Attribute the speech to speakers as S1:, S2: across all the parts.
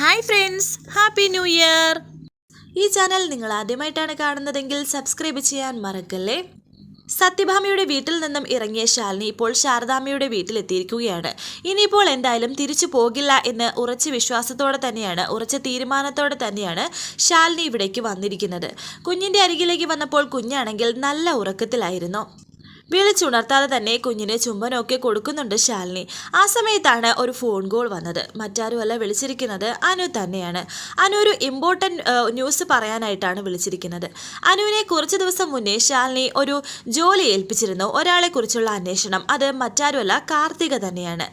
S1: Hi friends happy new year ഈ channel നിങ്ങൾ ആദ്യമായിട്ടാണ് കാണുന്നതെങ്കിൽ സബ്സ്ക്രൈബ് ചെയ്യാൻ മറക്കല്ലേ? സത്യഭാമയുടെ വീട്ടിൽ നിന്നും ഇറങ്ങിയ ശാലിനി ഇപ്പോൾ ശാരദാമ്മയുടെ വീട്ടിലെത്തിയിരിക്കുകയാണ്. ഇനിയിപ്പോൾ എന്തായാലും തിരിച്ചു പോകില്ല എന്ന് ഉറച്ച വിശ്വാസത്തോടെ തന്നെയാണ് ഉറച്ച തീരുമാനത്തോടെ തന്നെയാണ് ശാലിനി ഇവിടേക്ക് വന്നിരിക്കുന്നത്. കുഞ്ഞിന്റെ അരികിലേക്ക് വന്നപ്പോൾ കുഞ്ഞാണെങ്കിൽ നല്ല ഉറക്കത്തിലായിരുന്നു. വിളിച്ചുണർത്താതെ തന്നെ കുഞ്ഞിന് ചുംബനമൊക്കെ കൊടുക്കുന്നുണ്ട് ശാലിനി. ആ സമയത്താണ് ഒരു ഫോൺ കോൾ വന്നത്. മറ്റാരുമല്ല വിളിച്ചിരിക്കുന്നത് അനു തന്നെയാണ്. അനു ഒരു ഇമ്പോർട്ടന്റ് ന്യൂസ് പറയാനായിട്ടാണ് വിളിച്ചിരിക്കുന്നത്. അനുവിനെ കുറച്ച് ദിവസം മുന്നേ ശാലിനി ഒരു ജോലി ഏൽപ്പിച്ചിരുന്നു. ഒരാളെക്കുറിച്ചുള്ള അന്വേഷണം. അത് മറ്റാരുമല്ല കാർത്തിക തന്നെയാണ്.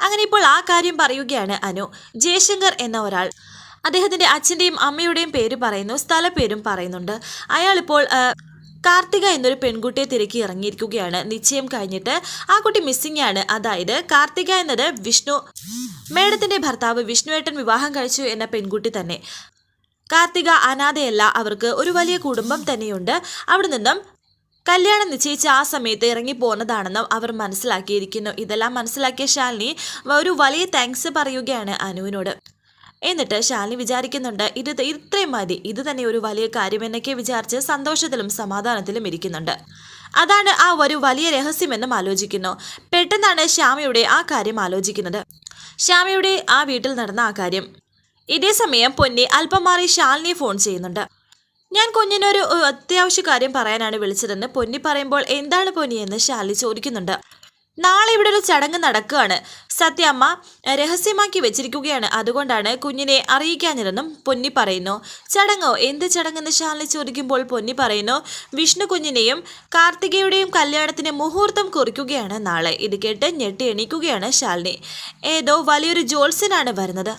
S1: അങ്ങനെ ഇപ്പോൾ ആ കാര്യം പറയുകയാണ് അനു. ജയശങ്കർ എന്ന ഒരാൾ. അദ്ദേഹത്തിന്റെ അച്ഛന്റെയും അമ്മയുടെയും പേര് പറയുന്നു സ്ഥലപ്പേരും പറയുന്നുണ്ട്. അയാളിപ്പോൾ കാർത്തിക എന്നൊരു പെൺകുട്ടിയെ തിരക്കി ഇറങ്ങിയിരിക്കുകയാണ്. നിശ്ചയം കഴിഞ്ഞിട്ട് ആ കുട്ടി മിസ്സിംഗ് ആണ്. അതായത് കാർത്തിക എന്നത് വിഷ്ണു മേഡത്തിന്റെ ഭർത്താവ് വിഷ്ണുവേട്ടൻ വിവാഹം കഴിച്ചു എന്ന പെൺകുട്ടി തന്നെ. കാർത്തിക അനാഥയല്ല അവർക്ക് ഒരു വലിയ കുടുംബം തന്നെയുണ്ട്. അവിടെ നിന്നും കല്യാണം നിശ്ചയിച്ച ആ സമയത്ത് ഇറങ്ങി പോന്നതാണെന്നും അവർ മനസ്സിലാക്കിയിരിക്കുന്നു. ഇതെല്ലാം മനസ്സിലാക്കിയ ശാലിനി ഒരു വലിയ താങ്ക്സ് പറയുകയാണ് അനുവിനോട്. എന്നിട്ട് ശാലിനി വിചാരിക്കുന്നുണ്ട് ഇത് ഇത്രയും മതി. ഇത് തന്നെ ഒരു വലിയ കാര്യം എന്നൊക്കെ വിചാരിച്ച് സന്തോഷത്തിലും സമാധാനത്തിലും ഇരിക്കുന്നുണ്ട്. അതാണ് ആ ഒരു വലിയ രഹസ്യമെന്നും ആലോചിക്കുന്നു. പെട്ടെന്നാണ് ശ്യാമയുടെ ആ കാര്യം ആലോചിക്കുന്നത്. ശ്യാമയുടെ ആ വീട്ടിൽ നടന്ന ആ കാര്യം. ഇതേ സമയം പൊന്നി അല്പം മാറി ശാലിനിയെ ഫോൺ ചെയ്യുന്നുണ്ട്. ഞാൻ കുഞ്ഞിനൊരു അത്യാവശ്യ കാര്യം പറയാനാണ് വിളിച്ചതെന്ന് പൊന്നി പറയുമ്പോൾ എന്താണ് പൊന്നി? എന്ന് ശാലിനി ചോദിക്കുന്നുണ്ട്. നാളെ ഇവിടെ ഒരു ചടങ്ങ് നടക്കുകയാണ്. സത്യമ്മ രഹസ്യമാക്കി വെച്ചിരിക്കുകയാണ്. അതുകൊണ്ടാണ് കുഞ്ഞിനെ അറിയിക്കാഞ്ഞതെന്നും പൊന്നി പറയുന്നു. ചടങ്ങോ? എന്ത് ചടങ്ങെന്ന് ശാലിനി ചോദിക്കുമ്പോൾ പൊന്നി പറയുന്നു വിഷ്ണു കുഞ്ഞിനെയും കാർത്തികയുടെയും കല്യാണത്തിന് മുഹൂർത്തം കുറിക്കുകയാണ് നാളെ. ഇത് കേട്ട് ഞെട്ടി എണീക്കുകയാണ് ശാലിനി. ഏതോ വലിയൊരു ജോത്സ്യനാണ് വരുന്നത്.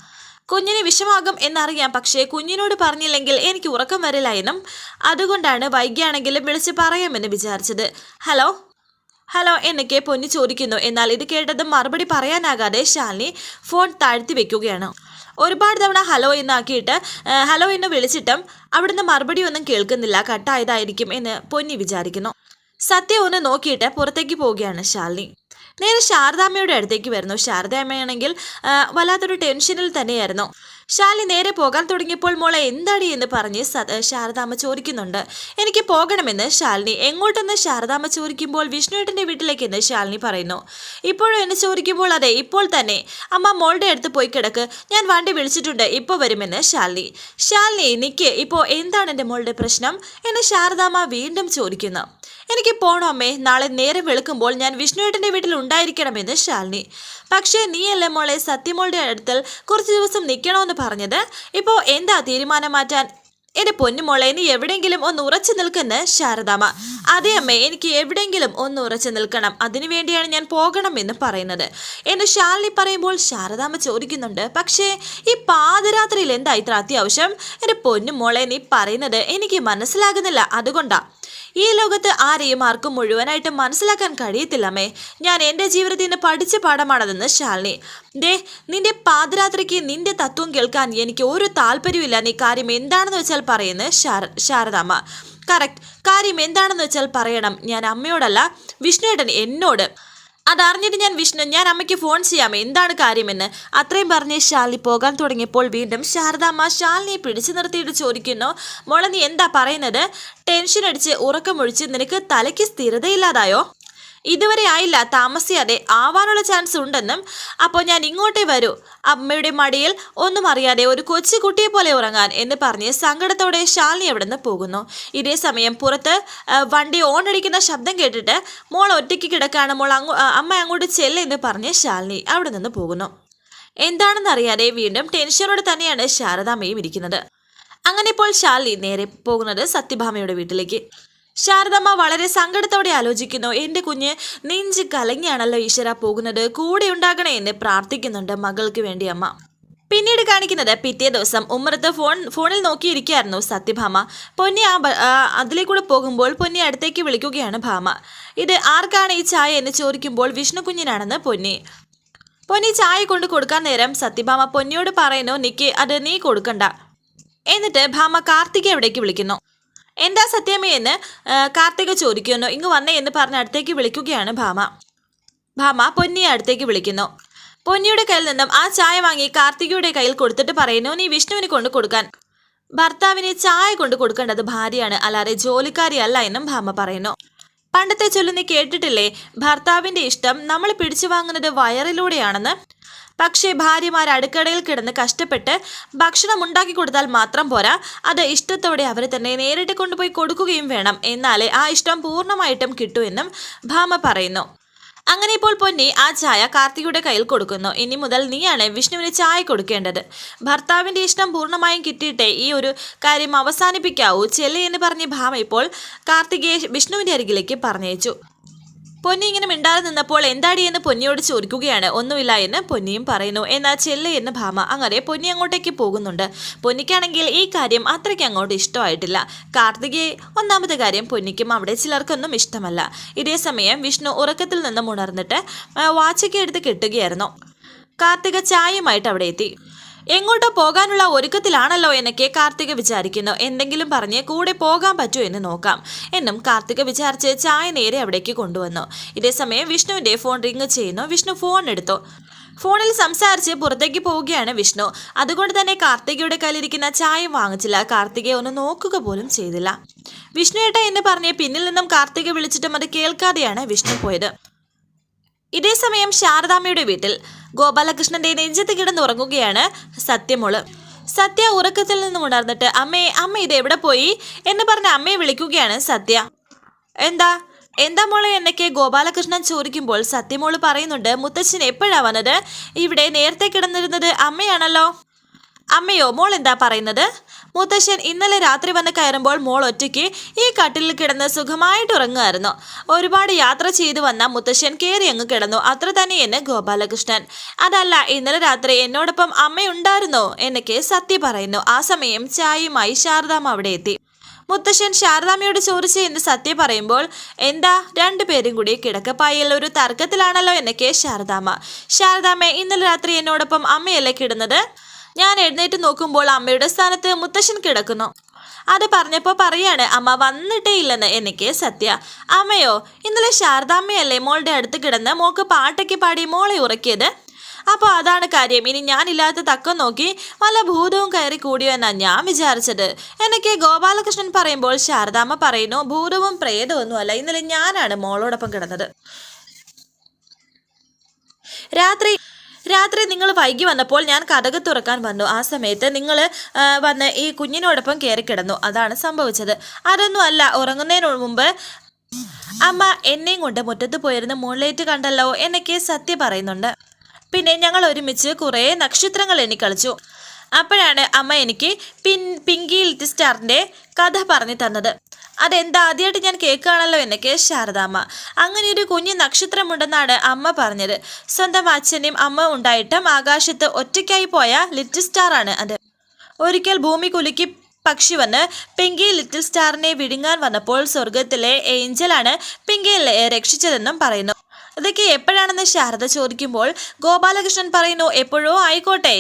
S1: കുഞ്ഞിന് വിഷമാകും എന്നറിയാം പക്ഷേ കുഞ്ഞിനോട് പറഞ്ഞില്ലെങ്കിൽ എനിക്ക് ഉറക്കം വരില്ല എന്നും അതുകൊണ്ടാണ് വൈകിയാണെങ്കിലും വിളിച്ച് പറയാമെന്ന് വിചാരിച്ചത്. ഹലോ? ഹലോ എന്നൊക്കെ പൊന്നി ചോദിക്കുന്നു. എന്നാൽ ഇത് കേട്ടത് മറുപടി പറയാനാകാതെ ശാലിനി ഫോൺ താഴ്ത്തി വെക്കുകയാണ്. ഒരുപാട് തവണ ഹലോ എന്നാക്കിയിട്ട് ഹലോ എന്ന് വിളിച്ചിട്ടും അവിടുന്ന് മറുപടി ഒന്നും കേൾക്കുന്നില്ല. കട്ടായതായിരിക്കും എന്ന് പൊന്നി വിചാരിക്കുന്നു. സത്യം ഒന്ന് നോക്കിയിട്ട് പുറത്തേക്ക് പോവുകയാണ് ശാലിനി. നേരെ ശാരദാമ്മയുടെ അടുത്തേക്ക് വരുന്നു. ശാരദാമ്മയാണെങ്കിൽ വല്ലാത്തൊരു ടെൻഷനിൽ തന്നെയായിരുന്നു. ശാലി നേരെ പോകാൻ തുടങ്ങിയപ്പോൾ മോളെ എന്താടി എന്ന് പറഞ്ഞ് ശാരദാമ്മ ചോദിക്കുന്നുണ്ട്. എനിക്ക് പോകണമെന്ന് ശാലിനി എങ്ങോട്ടെന്ന് ശാരദാമ്മ ചോദിക്കുമ്പോൾ വിഷ്ണുവേട്ടന്റെ വീട്ടിലേക്കെന്ന് ശാലിനി പറയുന്നു. ഇപ്പോഴും എന്നെ ചോദിക്കുമ്പോൾ അതെ ഇപ്പോൾ തന്നെ. അമ്മ മോളുടെ അടുത്ത് പോയി കിടക്ക്. ഞാൻ വണ്ടി വിളിച്ചിട്ടുണ്ട് ഇപ്പോൾ വരുമെന്ന് ശാലിനി. ശാലിനി നിക്ക് ഇപ്പോൾ എന്താണ് എന്റെ മോളുടെ പ്രശ്നം? എന്ന് ശാരദാമ്മ വീണ്ടും ചോദിക്കുന്നു. എനിക്ക് പോണോ അമ്മേ? നാളെ നേരം വെളുക്കുമ്പോൾ ഞാൻ വിഷ്ണുവേട്ടന്റെ വീട്ടിൽ ഉണ്ടായിരിക്കണമെന്ന് ശാലിനി. പക്ഷേ നീയല്ലേ മോളെ? സത്യമോളുടെ അടുത്തൽ കുറച്ച് ദിവസം നിൽക്കണമെന്ന് പറഞ്ഞത്. ഇപ്പോൾ എന്താ തീരുമാനം മാറ്റാൻ? എന്റെ പൊന്നുമോളെ നീ എവിടെയെങ്കിലും ഒന്ന് ഉറച്ചു നിൽക്കുന്ന ശാരദാമ്മ. അതേ അമ്മ എനിക്ക് എവിടെയെങ്കിലും ഒന്ന് ഉറച്ചു നിൽക്കണം. അതിനു വേണ്ടിയാണ് ഞാൻ പോകണം എന്ന് പറയുന്നത്. എന്ന് ശാലിനി പറയുമ്പോൾ ശാരദാമ്മ ചോദിക്കുന്നുണ്ട്. പക്ഷേ ഈ പാതിരാത്രിയിൽ എന്താ ഇത്ര അത്യാവശ്യം? എന്റെ പൊന്നുമോളെ നീ പറയുന്നത് എനിക്ക് മനസ്സിലാകുന്നില്ല. അതുകൊണ്ടാ. ഈ ലോകത്ത് ആരെയും ആർക്കും മുഴുവനായിട്ട് മനസ്സിലാക്കാൻ കഴിയത്തില്ലമ്മേ. ഞാൻ എന്റെ ജീവിതത്തിൽ നിന്ന് പഠിച്ച പാഠമാണതെന്ന് ശാലിനി. ദേ നിന്റെ പാതിരാത്രിക്ക് നിന്റെ തത്വം കേൾക്കാൻ എനിക്ക് ഒരു താല്പര്യമില്ല നീ കാര്യം എന്താണെന്ന് വെച്ചാൽ പറയുന്നത് ശാര ശാരദാമ്മ. കറക്റ്റ് കാര്യം എന്താണെന്ന് വെച്ചാൽ പറയണം. ഞാൻ അമ്മയോടല്ല വിഷ്ണുവേട്ടൻ എന്നോട്. അതറിഞ്ഞിട്ട് ഞാൻ വിഷ്ണു ഞാൻ അമ്മയ്ക്ക് ഫോൺ ചെയ്യാം എന്താണ് കാര്യമെന്ന്? അത്രയും പറഞ്ഞ് ശാലിനി പോകാൻ തുടങ്ങിയപ്പോൾ വീണ്ടും ശാരദാമ്മ ശാലിനിയെ പിടിച്ചു നിർത്തിയിട്ട് ചോദിക്കുന്നു മോളെ നീ എന്താ പറയുന്നത്? ടെൻഷൻ അടിച്ച് ഉറക്കമൊഴിച്ച് നിനക്ക് തലയ്ക്ക് സ്ഥിരതയില്ലാതായോ? ഇതുവരെ ആയില്ല. താമസിയാതെ ആവാനുള്ള ചാൻസ് ഉണ്ടെന്നും അപ്പോൾ ഞാൻ ഇങ്ങോട്ടേ വരൂ. അമ്മയുടെ മടിയിൽ ഒന്നും അറിയാതെ ഒരു കൊച്ചു കുട്ടിയെ പോലെ ഉറങ്ങാൻ എന്ന് പറഞ്ഞ് സങ്കടത്തോടെ ശാലിനി അവിടെ നിന്ന് പോകുന്നു. ഇതേ സമയം പുറത്ത് വണ്ടി ഓൺ അടിക്കുന്ന ശബ്ദം കേട്ടിട്ട് മോൾ ഒറ്റയ്ക്ക് കിടക്കാണ്. മോൾ അമ്മ അങ്ങോട്ട് ചെല്ല് എന്ന് പറഞ്ഞ് ശാലിനി അവിടെ നിന്ന് പോകുന്നു. എന്താണെന്നറിയാതെ വീണ്ടും ടെൻഷനോടെ തന്നെയാണ് ശാരദാമ്മയും ഇരിക്കുന്നത്. അങ്ങനെ ഇപ്പോൾ ശാലിനി നേരെ പോകുന്നത് സത്യഭാമയുടെ വീട്ടിലേക്ക്. ശാരദമ്മ വളരെ സങ്കടത്തോടെ ആലോചിക്കുന്നു. എന്റെ കുഞ്ഞ് നെഞ്ച് കലങ്ങിയാണല്ലോ ഈശ്വര പോകുന്നത്. കൂടെ ഉണ്ടാകണേ എന്ന് പ്രാർത്ഥിക്കുന്നുണ്ട് മകൾക്ക് വേണ്ടി അമ്മ. പിന്നീട് കാണിക്കുന്നത് പിറ്റേ ദിവസം ഉമ്മറത്ത് ഫോൺ ഫോണിൽ നോക്കിയിരിക്കുകയായിരുന്നു സത്യഭാമ. പൊന്നി ആ അതിലേക്കൂടെ പോകുമ്പോൾ പൊന്നി അടുത്തേക്ക് വിളിക്കുകയാണ് ഭാമ. ഇത് ആർക്കാണ് ഈ ചായ എന്ന് ചോദിക്കുമ്പോൾ വിഷ്ണു കുഞ്ഞിനാണെന്ന് പൊന്നി. പൊന്നി ചായ കൊണ്ട് കൊടുക്കാൻ നേരം സത്യഭാമ പൊന്നിയോട് പറയുന്നു നിക്ക് അത് നീ കൊടുക്കണ്ട. എന്നിട്ട് ഭാമ കാർത്തിക എവിടേക്ക് വിളിക്കുന്നു. എന്താ സത്യമേ എന്ന് കാർത്തിക ചോദിക്കുന്നു. ഇങ്ങ് വന്നേ എന്ന് പറഞ്ഞ് അടുത്തേക്ക് വിളിക്കുകയാണ് ഭാമ. ഭാമ പൊന്നിയെ അടുത്തേക്ക് വിളിക്കുന്നു. പൊന്നിയുടെ കയ്യിൽ നിന്നും ആ ചായ വാങ്ങി കാർത്തികയുടെ കയ്യിൽ കൊടുത്തിട്ട് പറയുന്നു നീ വിഷ്ണുവിന് കൊണ്ട് കൊടുക്കാൻ. ഭർത്താവിന് ചായ കൊണ്ട് കൊടുക്കേണ്ടത് ഭാര്യയാണ് അല്ലാതെ ജോലിക്കാരിയല്ല എന്നും ഭാമ പറയുന്നു. പണ്ടത്തെ ചൊല്ലുന്ന കേട്ടിട്ടില്ലേ? ഭർത്താവിന്റെ ഇഷ്ടം നമ്മൾ പിടിച്ചു വാങ്ങുന്നത് വയറിലൂടെയാണെന്ന്. പക്ഷേ ഭാര്യമാർ അടുക്കളയിൽ കിടന്ന് കഷ്ടപ്പെട്ട് ഭക്ഷണം ഉണ്ടാക്കി കൊടുത്താൽ മാത്രം പോരാ. അത് ഇഷ്ടത്തോടെ അവർ തന്നെ നേരിട്ട് കൊണ്ടുപോയി കൊടുക്കുകയും വേണം. എന്നാലേ ആ ഇഷ്ടം പൂർണമായിട്ടും കിട്ടൂ എന്നും ഭാമ പറയുന്നു. അങ്ങനെ ഇപ്പോൾ പൊന്നി ആ ചായ കാർത്തികയുടെ കയ്യിൽ കൊടുക്കുന്നു. ഇനി മുതൽ നീയാണ് വിഷ്ണുവിന് ചായ കൊടുക്കേണ്ടത്. ഭർത്താവിന്റെ ഇഷ്ടം പൂർണമായും കിട്ടിയിട്ടേ ഈ ഒരു കാര്യം അവസാനിപ്പിക്കാവൂ. ചെല്ലി എന്ന് പറഞ്ഞ് ഭാമ ഇപ്പോൾ കാർത്തികയെ വിഷ്ണുവിന്റെ അരികിലേക്ക് പറഞ്ഞയച്ചു. പൊന്നി ഇങ്ങനെ മിണ്ടാതെ നിന്നപ്പോൾ എന്താടി എന്ന് പൊന്നിയോട് ചോദിക്കുകയാണ്. ഒന്നുമില്ല എന്ന് പൊന്നിയും പറയുന്നു. എന്നാൽ ചെല്ല് എന്ന് ഭാമ അങ്ങനെ പൊന്നി അങ്ങോട്ടേക്ക് പോകുന്നുണ്ട്. പൊന്നിക്കാണെങ്കിൽ ഈ കാര്യം അത്രയ്ക്ക് അങ്ങോട്ട് ഇഷ്ടമായിട്ടില്ല. കാർത്തികയെ ഒന്നാമത്തെ കാര്യം പൊന്നിക്കും അവിടെ ചിലർക്കൊന്നും ഇഷ്ടമല്ല. ഇതേ സമയം വിഷ്ണു ഉറക്കത്തിൽ നിന്നും ഉണർന്നിട്ട് വാച്ചയ്ക്ക് എടുത്ത് കെട്ടുകയായിരുന്നു. കാർത്തിക ചായയുമായിട്ട് അവിടെ എത്തി. എങ്ങോട്ടോ പോകാനുള്ള ഒരുക്കത്തിലാണല്ലോ എന്നൊക്കെ കാർത്തിക വിചാരിക്കുന്നു. എന്തെങ്കിലും പറഞ്ഞ് കൂടെ പോകാൻ പറ്റൂ എന്ന് നോക്കാം. എന്നും കാർത്തിക വിചാരിച്ച് ചായ നേരെ അവിടേക്ക് കൊണ്ടുവന്നു. ഇതേസമയം വിഷ്ണുവിന്റെ ഫോൺ റിങ് ചെയ്യുന്നു. വിഷ്ണു ഫോൺ എടുത്തു. ഫോണിൽ സംസാരിച്ച് പുറത്തേക്ക് പോവുകയാണ് വിഷ്ണു. അതുകൊണ്ട് തന്നെ കാർത്തികയുടെ കയ്യിലിരിക്കുന്ന ചായ വാങ്ങിച്ചില്ല. കാർത്തികയെ ഒന്ന് നോക്കുക പോലും ചെയ്തില്ല. വിഷ്ണു ഏട്ട എന്ന് പറഞ്ഞ് പിന്നിൽ നിന്നും കാർത്തിക വിളിച്ചിട്ടും അത് കേൾക്കാതെയാണ് വിഷ്ണു പോയത്. ഇതേ സമയം ശാരദാമ്മയുടെ വീട്ടിൽ ഗോപാലകൃഷ്ണന്റെ നെഞ്ചത്ത് കിടന്നുറങ്ങുകയാണ് സത്യമോൾ. സത്യ ഉറക്കത്തിൽ നിന്നും ഉണർന്നിട്ട് അമ്മേ അമ്മ ഇത് എവിടെ പോയി? എന്ന് പറഞ്ഞ് അമ്മയെ വിളിക്കുകയാണ് സത്യ. എന്താ? എന്താ മോളെ എന്നൊക്കെ ഗോപാലകൃഷ്ണൻ ചോദിക്കുമ്പോൾ സത്യമോൾ പറയുന്നുണ്ട് മുത്തച്ഛൻ എപ്പോഴാ വന്നത്? ഇവിടെ നേരത്തെ കിടന്നിരുന്നത് അമ്മയാണല്ലോ. അമ്മയോ? മോൾ എന്താ പറയുന്നത്? മുത്തശ്ശൻ ഇന്നലെ രാത്രി വന്ന് കയറുമ്പോൾ മോൾ ഒറ്റയ്ക്ക് ഈ കട്ടിലിൽ കിടന്ന് സുഖമായിട്ട് ഉറങ്ങുമായിരുന്നു. ഒരുപാട് യാത്ര ചെയ്തു വന്ന മുത്തശ്ശൻ കയറി അങ്ങ് കിടന്നു. അത്ര തന്നെയെന്ന് ഗോപാലകൃഷ്ണൻ. അതല്ല ഇന്നലെ രാത്രി എന്നോടൊപ്പം അമ്മയുണ്ടായിരുന്നോ? എന്നൊക്കെ സത്യ പറയുന്നു. ആ സമയം ചായയുമായി ശാരദാമ്മ അവിടെ എത്തി. മുത്തശ്ശൻ ശാരദാമ്മയോട് ചോദിച്ചു എന്ന് സത്യ പറയുമ്പോൾ എന്താ രണ്ടുപേരും കൂടി കിടക്കപ്പായിൽ ഒരു തർക്കത്തിലാണല്ലോ എന്നൊക്കെ ശാരദാമ്മ. ശാരദാമ്മ ഇന്നലെ രാത്രി എന്നോടൊപ്പം അമ്മയല്ലേ കിടന്നത്? ഞാൻ എഴുന്നേറ്റ് നോക്കുമ്പോൾ അമ്മയുടെ സ്ഥാനത്ത് മുത്തശ്ശൻ കിടക്കുന്നു. അത് പറഞ്ഞപ്പോൾ പറയാണ് അമ്മ വന്നിട്ടേ ഇല്ലെന്ന് എനിക്ക് സത്യ. അമ്മയോ ഇന്നലെ ശാരദാമ്മയല്ലേ മോളുടെ അടുത്ത് കിടന്ന് മോക്ക് പാട്ടൊക്കെ പാടി മോളെ ഉറക്കിയത്? അപ്പോൾ അതാണ് കാര്യം. ഇനി ഞാനില്ലാത്ത തക്കം നോക്കി വല്ല ഭൂതവും കയറി കൂടിയോ എന്നാണ് ഞാൻ വിചാരിച്ചത്. എനിക്ക് ഗോപാലകൃഷ്ണൻ പറയുമ്പോൾ ശാരദാമ്മ പറയുന്നു ഭൂതവും പ്രേതമൊന്നും അല്ല ഇന്നലെ ഞാനാണ് മോളോടൊപ്പം കിടന്നത്. രാത്രി രാത്രി നിങ്ങൾ വൈകി വന്നപ്പോൾ ഞാൻ കഥക് തുറക്കാൻ വന്നു. ആ സമയത്ത് നിങ്ങൾ വന്ന് ഈ കുഞ്ഞിനോടൊപ്പം കയറി കിടന്നു. അതാണ് സംഭവിച്ചത്. അതൊന്നും അല്ല ഉറങ്ങുന്നതിന് മുമ്പ് അമ്മ എന്നെയും കൊണ്ട് മുറ്റത്ത് പോയിരുന്ന് മുകളിലേറ്റ് കണ്ടല്ലോ എന്നൊക്കെ സത്യം പറയുന്നുണ്ട്. പിന്നെ ഞങ്ങൾ ഒരുമിച്ച് കുറേ നക്ഷത്രങ്ങൾ എണ്ണി കളിച്ചു. അപ്പോഴാണ് അമ്മ എനിക്ക് പിൻ പിങ്കി ലിറ്റിൽ സ്റ്റാറിന്റെ കഥ പറഞ്ഞു തന്നത്. അതെന്താ ആദ്യമായിട്ട് ഞാൻ കേൾക്കുകയാണല്ലോ എന്നൊക്കെ ശാരദാമ്മ. അങ്ങനെ ഒരു കുഞ്ഞു നക്ഷത്രമുണ്ടെന്നാണ് അമ്മ പറഞ്ഞത്. സ്വന്തം അച്ഛനും അമ്മ ഉണ്ടായിട്ടും ആകാശത്ത് ഒറ്റയ്ക്കായി പോയ ലിറ്റിൽ സ്റ്റാറാണ് അത്. ഒരിക്കൽ ഭൂമി കുലുക്കി പക്ഷി വന്ന് പിങ്കി ലിറ്റിൽ സ്റ്റാറിനെ വിഴുങ്ങാൻ വന്നപ്പോൾ സ്വർഗത്തിലെ ഏഞ്ചലാണ് പിങ്കിയെ രക്ഷിച്ചതെന്നും പറയുന്നു. ഇതൊക്കെ എപ്പോഴാണെന്ന് ശാരദ ചോദിക്കുമ്പോൾ ഗോപാലകൃഷ്ണൻ പറയുന്നു എപ്പോഴോ ആയിക്കോട്ടെ.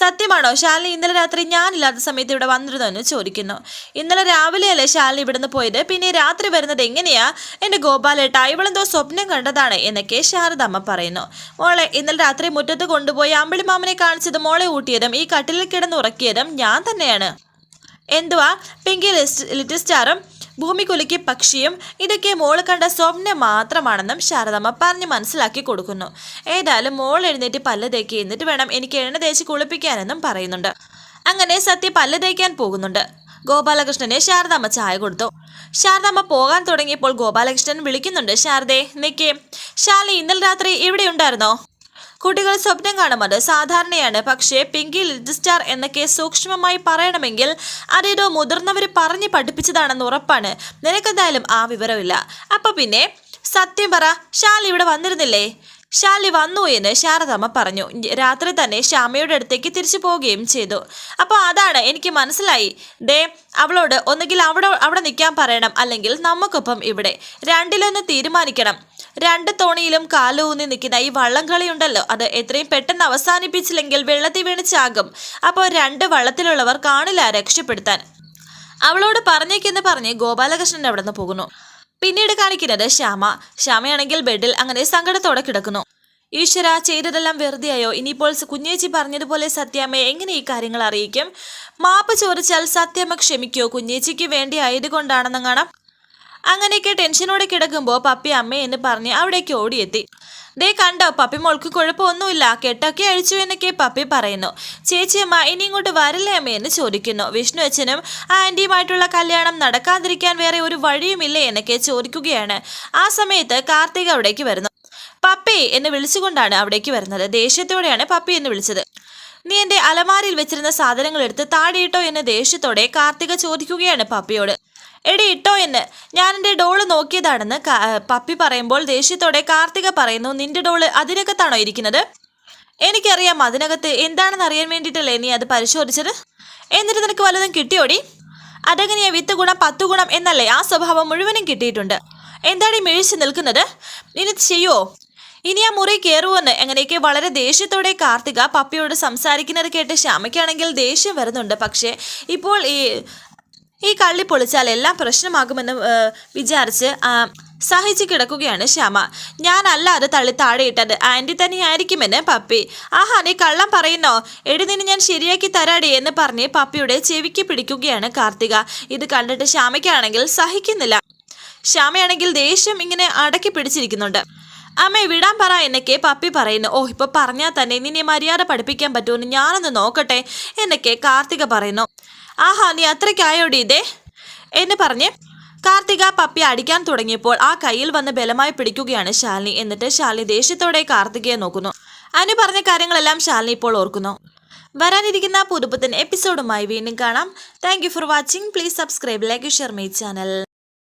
S1: സത്യമാണോ? ശാലിനി ഇന്നലെ രാത്രി ഞാനില്ലാത്ത സമയത്ത് ഇവിടെ വന്നിരുന്നോ എന്ന് ചോദിക്കുന്നു. ഇന്നലെ രാവിലെയല്ലേ ശാലിനി ഇവിടുന്ന് പോയത്? പിന്നെ രാത്രി വരുന്നത് എങ്ങനെയാ? എന്റെ ഗോപാലേട്ട ഇവളെന്തോ സ്വപ്നം കണ്ടതാണ് എന്നൊക്കെ ശാരദാമ്മ പറയുന്നു. മോളെ ഇന്നലെ രാത്രി മുറ്റത്ത് കൊണ്ടുപോയി അമ്പിളിമാമനെ കാണിച്ചത് മോളെ ഊട്ടിയതും ഈ കട്ടിലിൽ കിടന്ന് ഉറക്കിയതും ഞാൻ തന്നെയാണ്. എന്തുവാ? പിങ്കി ലിസ്റ്റ് സ്റ്റാറും ഭൂമി പക്ഷിയും ഇതൊക്കെ മോൾ കണ്ട സ്വപ്നം മാത്രമാണെന്നും ശാരദമ്മ പറഞ്ഞ് മനസ്സിലാക്കി കൊടുക്കുന്നു. ഏതായാലും മോൾ എഴുന്നേറ്റ് പല്ല് തേക്കി എന്നിട്ട് വേണം എനിക്ക് എണ്ണ തേച്ച് കുളിപ്പിക്കാനെന്നും പറയുന്നുണ്ട്. അങ്ങനെ സത്യ പല്ല് തേക്കാൻ പോകുന്നുണ്ട്. ഗോപാലകൃഷ്ണനെ ശാരദാമ്മ ചായ കൊടുത്തു. ശാരദാമ്മ പോകാൻ തുടങ്ങിയപ്പോൾ ഗോപാലകൃഷ്ണൻ വിളിക്കുന്നുണ്ട് ശാരദേ നിക്കേ. ശാലി ഇന്നലെ രാത്രി ഇവിടെ ഉണ്ടായിരുന്നോ കുട്ടികൾ സ്വപ്നം കാണുന്നത് സാധാരണയാണ്. പക്ഷേ പിങ്കി ലിറ്റിൽ സ്റ്റാർ കേസ് സൂക്ഷ്മമായി പറയണമെങ്കിൽ അതേതോ മുതിർന്നവർ പറഞ്ഞ് പഠിപ്പിച്ചതാണെന്ന് ഉറപ്പാണ്. നിനക്കെന്തായാലും ആ വിവരമില്ല. അപ്പൊ പിന്നെ സത്യം പറ ഷാൽ ഇവിടെ വന്നിരുന്നില്ലേ? ഷാലി വന്നു എന്ന് ശാരദാമ്മ പറഞ്ഞു. രാത്രി തന്നെ ശ്യാമയുടെ അടുത്തേക്ക് തിരിച്ചു പോവുകയും ചെയ്തു. അപ്പോൾ അതാണ് എനിക്ക് മനസ്സിലായി. ദേ അവളോട് ഒന്നുകിൽ അവിടെ അവിടെ നിൽക്കാൻ പറയണം അല്ലെങ്കിൽ നമുക്കൊപ്പം ഇവിടെ. രണ്ടിലൊന്ന് തീരുമാനിക്കണം. രണ്ട് തോണിയിലും കാലൂന്നി നിൽക്കുന്ന ഈ വള്ളംകളി ഉണ്ടല്ലോ അത് എത്രയും പെട്ടെന്ന് അവസാനിപ്പിച്ചില്ലെങ്കിൽ വെള്ളത്തിൽ വീണ് ചാകും. അപ്പോൾ രണ്ട് വള്ളത്തിലുള്ളവർ കാണില്ല രക്ഷപ്പെടുത്താൻ. അവളോട് പറഞ്ഞേക്കെന്ന് പറഞ്ഞ് ഗോപാലകൃഷ്ണൻ അവിടെ നിന്ന് പോകുന്നു. പിന്നീട് കാണിക്കുന്നത് ശ്യാമ. ശ്യാമയാണെങ്കിൽ ബെഡിൽ അങ്ങനെ സങ്കടത്തോടെ കിടക്കുന്നു. ഈശ്വര ചെയ്തതെല്ലാം വെറുതെയായോ? ഇനിയിപ്പോൾ കുഞ്ഞേച്ചി പറഞ്ഞതുപോലെ സത്യാമ്മയെ എങ്ങനെ ഈ കാര്യങ്ങൾ അറിയിക്കും? മാപ്പ് ചോദിച്ചാൽ സത്യാമ്മ ക്ഷമിക്കോ? കുഞ്ഞേച്ചിക്ക് വേണ്ടി ആയതുകൊണ്ടാണെന്ന് കാണാം. അങ്ങനെയൊക്കെ ടെൻഷനോടെ കിടക്കുമ്പോൾ പപ്പി അമ്മേ എന്ന് പറഞ്ഞ് അവിടേക്ക് ഓടിയെത്തി. ദേ കണ്ടോ പപ്പി മോൾക്ക് കുഴപ്പമൊന്നുമില്ല. കെട്ടൊക്കെ അഴിച്ചു എന്നൊക്കെ പപ്പി പറയുന്നു. ചേച്ചിയമ്മ ഇനി ഇങ്ങോട്ട് വരില്ലേ അമ്മ എന്ന് ചോദിക്കുന്നു. വിഷ്ണു അച്ഛനും ആന്റിയുമായിട്ടുള്ള കല്യാണം നടക്കാതിരിക്കാൻ വേറെ ഒരു വഴിയുമില്ലേ എന്നൊക്കെ ചോദിക്കുകയാണ്. ആ സമയത്ത് കാർത്തിക് അവിടേക്ക് വരുന്നു. പപ്പി എന്ന് വിളിച്ചുകൊണ്ടാണ് അവിടേക്ക് വരുന്നത്. ദേഷ്യത്തോടെയാണ് പപ്പി എന്ന് വിളിച്ചത്. നീ എന്റെ അലമാരിയിൽ വെച്ചിരുന്ന സാധനങ്ങൾ എടുത്ത് താടിയിട്ടോ എന്ന് ദേഷ്യത്തോടെ കാർത്തിക ചോദിക്കുകയാണ് പപ്പിയോട്. എടി ഇട്ടോ എന്ന്. ഞാൻ എന്റെ ഡോൾ നോക്കിയതാണെന്ന് പപ്പി പറയുമ്പോൾ ദേഷ്യത്തോടെ കാർത്തിക പറയുന്നു നിന്റെ ഡോൾ അതിനകത്താണോ ഇരിക്കുന്നത്? എനിക്കറിയാം അതിനകത്ത് എന്താണെന്ന് അറിയാൻ വേണ്ടിയിട്ടല്ലേ നീ അത് പരിശോധിച്ചത്? എന്നിട്ട് നിനക്ക് വല്ലതും കിട്ടിയോടി? അതങ്ങനെയാ വിത്ത് ഗുണം പത്ത് ഗുണം എന്നല്ലേ ആ സ്വഭാവം മുഴുവനും കിട്ടിയിട്ടുണ്ട്. എന്താടി മിഴിച്ച് നിൽക്കുന്നത്? ഇനി ചെയ്യുമോ ഇനി ആ മുറി കയറുമെന്ന് എങ്ങനെയൊക്കെ വളരെ ദേഷ്യത്തോടെ കാർത്തിക പപ്പിയോട് സംസാരിക്കുന്നത് കേട്ട് ശ്യാമയ്ക്കാണെങ്കിൽ ദേഷ്യം വരുന്നുണ്ട്. പക്ഷേ ഇപ്പോൾ ഈ ഈ കള്ളി പൊളിച്ചാൽ എല്ലാം പ്രശ്നമാകുമെന്ന് വിചാരിച്ച് സഹിച്ച് കിടക്കുകയാണ് ശ്യാമ. ഞാനല്ല അത് തള്ളി താഴെയിട്ടത് ആന്റി തന്നെയായിരിക്കുമെന്ന് പപ്പി. ആഹാ നീ കള്ളം പറയുന്നോ? എടി നിന്നെ ഞാൻ ശരിയാക്കി തരാടി എന്ന് പറഞ്ഞ് പപ്പിയുടെ ചെവിക്ക് പിടിക്കുകയാണ് കാർത്തിക. ഇത് കണ്ടിട്ട് ശ്യാമയ്ക്കാണെങ്കിൽ സഹിക്കുന്നില്ല. ശ്യാമയാണെങ്കിൽ ദേഷ്യം ഇങ്ങനെ അടക്കി പിടിച്ചിരിക്കുന്നുണ്ട്. അമ്മേ വിടാൻ പറ എന്നൊക്കെ പപ്പി പറയുന്നു. ഓ ഇപ്പൊ പറഞ്ഞാൽ തന്നെ നിന്നെ മര്യാദ പഠിപ്പിക്കാൻ പറ്റുമെന്ന് ഞാനൊന്ന് നോക്കട്ടെ എന്നൊക്കെ കാർത്തിക പറയുന്നു. ആഹാ നീ അത്രയ്ക്കായോടി ഇതേ? എന്ന് പറഞ്ഞ് കാർത്തിക പപ്പി അടിക്കാൻ തുടങ്ങിയപ്പോൾ ആ കയ്യിൽ വന്ന് ബലമായി പിടിക്കുകയാണ് ശാലിനി. എന്നിട്ട് ശാലിനി ദേഷ്യത്തോടെ കാർത്തികയെ നോക്കുന്നു. അനു പറഞ്ഞ കാര്യങ്ങളെല്ലാം ശാലിനി ഇപ്പോൾ ഓർക്കുന്നു. വരാനിരിക്കുന്ന പുതുപുത്തൻ എപ്പിസോഡുമായി വീണ്ടും കാണാം. Thank for watching please subscribe like share my channel